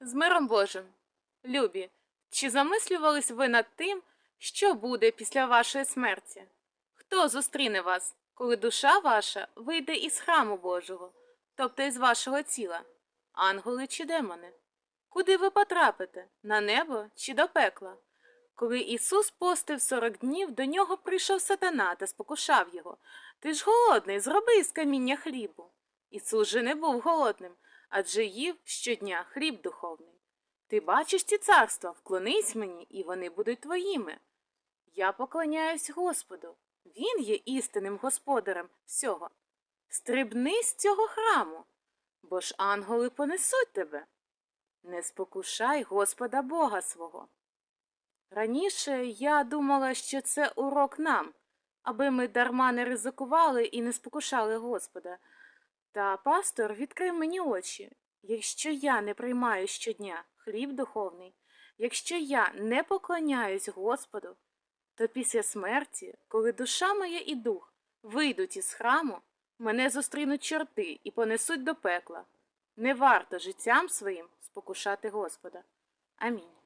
З миром Божим. Любі, чи замислювались ви над тим, що буде після вашої смерті? Хто зустріне вас, коли душа ваша вийде із храму Божого, тобто із вашого тіла? Ангели чи демони? Куди ви потрапите? На небо чи до пекла? Коли Ісус постив сорок днів, до нього прийшов сатана та спокушав його. Ти ж голодний, зроби із каміння хлібу. Ісус же не був голодним, адже їв щодня хліб духовний. Ти бачиш ці царства, вклонись мені, і вони будуть твоїми. Я поклоняюсь Господу. Він є істинним господарем всього. Стрибни з цього храму, бо ж ангели понесуть тебе. Не спокушай Господа Бога свого. Раніше я думала, що це урок нам, аби ми дарма не ризикували і не спокушали Господа. Та пастор відкрив мені очі. Якщо я не приймаю щодня хліб духовний, якщо я не поклоняюсь Господу, то після смерті, коли душа моя і дух вийдуть із храму, мене зустрінуть чорти і понесуть до пекла. Не варто життям своїм спокушати Господа. Амінь.